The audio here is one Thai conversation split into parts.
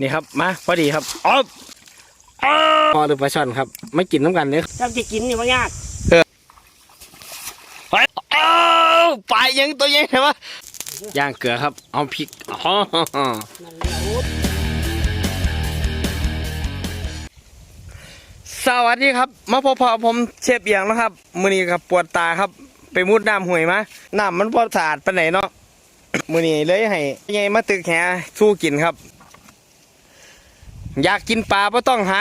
นี่ครับมาพอดีครับอ๊อบอ๊อบพอหรือปลาช่อนครับ ไม่กินน้ำกันเนื้อจำจะกินนี่ว่ายากไปอ้าวปลายังตัวยังไงวะย่างเกลือครับ เอาพริกอ๋อนั่นแหละโอ้ยสวัสดีครับมาพบพอผมเชฟเอียงนะครับมือนี้ครับปวดตาครับ ไปมุดน้ำห่วยมาน้ำมันพอสะอาดไปไหนใดเนาะมือนี้เลยให้ยายมาตึกแหสู้กินครับ อยากกินปลาก็ต้องหา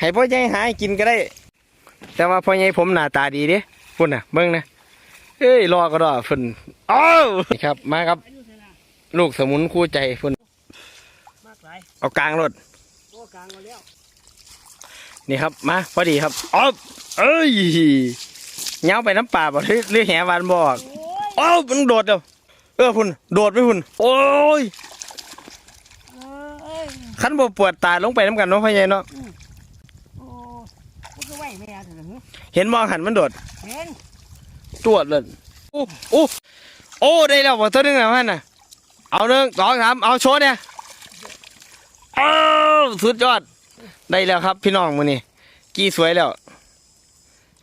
ให้พ่อใหญ่หาให้กินก็ได้ แต่ว่าพ่อใหญ่ผมหน้าตาดีเด้พุ่นน่ะเบิ่งนะเอ้ยรอก็รอพุ่นอ้าวนี่ครับมาครับ ลูกสมุนคู่ใจพุ่นมากหลยเอากลางรถนี่ครับมาพอดีครับอ๊อบเอ้ยเงาไปน้ำป่าบ่หรือแหวานบอกอ้าวมันโดดเดียวเออพุ่นโดดไปพุ่นโอ้ย ขันบ่ปวดตาลงไปน้ำกันเนาะพ่อใหญ่เนาะโอ้กูก็ไหวไม่เอาถึงหึเห็นมองหันมันโดดเห็นตรวจเลยโอ้โอ้โอ้ได้แล้วบ่ตัวหนึงแล้วพันน่ะเอาหนึ่งสองสามเอาโชว์เนี่ยอ้าวสุดยอด ได้แล้วครับ พี่น้องมื้อนี้กี่สวยแล้ว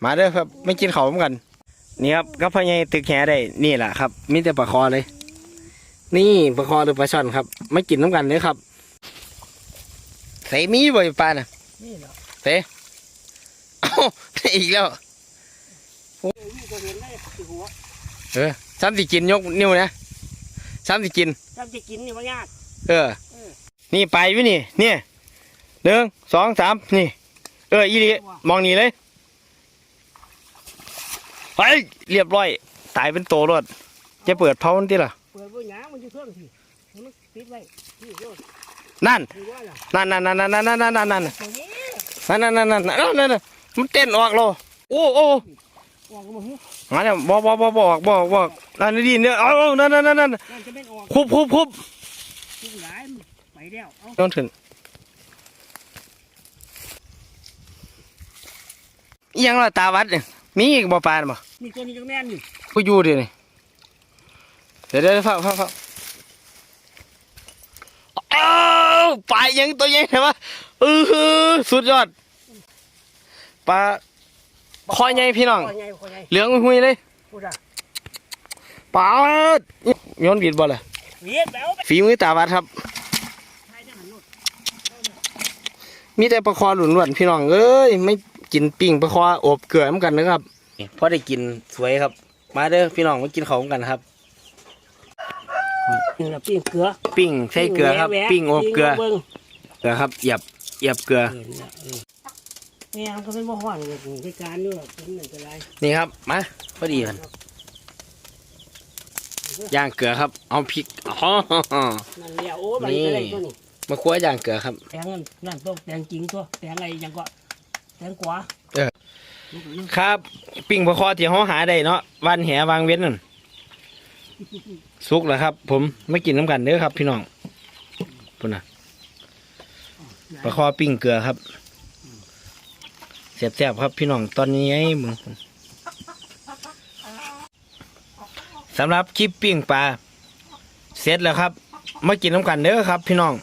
มาเด้อครับไม่กินข้าวพร้อมกัน นี่ครับก็พ่อใหญ่ตึกแหได้นี่แหละครับ มีแต่ปลาคอเลย นี่ปลาคอหรือปลาช่อนครับ ไม่กินน้ำกันเลยครับ ใส่มีบ่อยปลาน่ะนี่เหรอเตะเอ้าได้อีกแล้วเอ้ยนี่ก็เห็นได้ที่หัวเออซ้ำสิกินยกนิ้วนะซ้ำสิกิน จำจะกินนี่ว่ายาก เออนี่ไปวินี่ เนี่ยหนึ่งสองสามนี่ เออ อีหลีมองนี่เลยไปเรียบร้อย ตายเป็นโตรถจะเปิดเผามันที่ล่ะ เปิดบ่หยางมันจะเพิ่มทีให้มันปิดไว้นี่โยน นั่นนั่นนั่นนั่นนั่นนั่นนั่นนั่นนั่นนั่นนั่นนั่นนั่นนั่นมันเต้นออกโลโอ้โอ้ออกมาเนี่ยบอกบอกบอกบอกบอกบอกนั่นนี่เนี่ยเอาเอานั่นนั่นนั่นนั่นนั่นจะเป็นออกคุบคุบคุบทุกหลายมันไปแล้อาโดนถึงยังล่ะตาวัดเนี่ยมีอีกบ่ปลาบ่นี่ตัวนี้จังแม่นอยู่กูอยู่ดินี่เดี๋ยวเดี๋ยวฟังฟังฟังอ้าว ปลายังตัวใหญ่เห็นปะเออสุดยอดปลาคอยใหญ่พี่น้องคอใหญ่คอใหญ่เหลืองหุยๆเลยพูดอะปลาดโย้อนบิดบ่เลยเวียดแล้วไปฝีมือตาวัดครับใช่ได้หันนู่นมีแต่ปลาคอหลุนหวนๆพี่น้องเอ้ยไม่กินปิ้งปลาคออบเกลือเหมือนกันนะครับพอได้กินสวยครับ มาเด้อพี่น้องมากินของกันครับ นี่ละปิ้งเกลือ ปิ้งใส่เกลือครับ แวะปิ้งอบเกลือปิ้งบิ่งเกลือครับเหยียบเหยียบเกลือเห็นละเออเนี่มันก็เป็นบ่ฮ้อนเลยพิการด้วยเป็นหนึ่งเป็นไรนี่ครับ มาพอดีมันย่างเกลือครับ เอาพริกอ๋อ นั่นแหละโอ้มันจะได้ตัวนี้มาคั่วย่างเกลือครับ แตงนั่นนั่นต้องแตงจริงตัวแตงอะไรยังก็แตงกวาเออ ครับ ปิ้งปลาคอที่ห้อหาได้เนาะวันแหวางเว้นนั่น สุกแล้วครับ ผมไม่กินน้ำกันเด้อครับ พี่น้องพุ่นน่ะปลาคอปิ้งเกลือครับแซ่บๆครับ พี่น้องตอนนี้ไอ้มึงสำหรับคลิปปิ้งปลาเสร็จแล้วครับมากินน้ำกันเด้อครับ พี่น้อง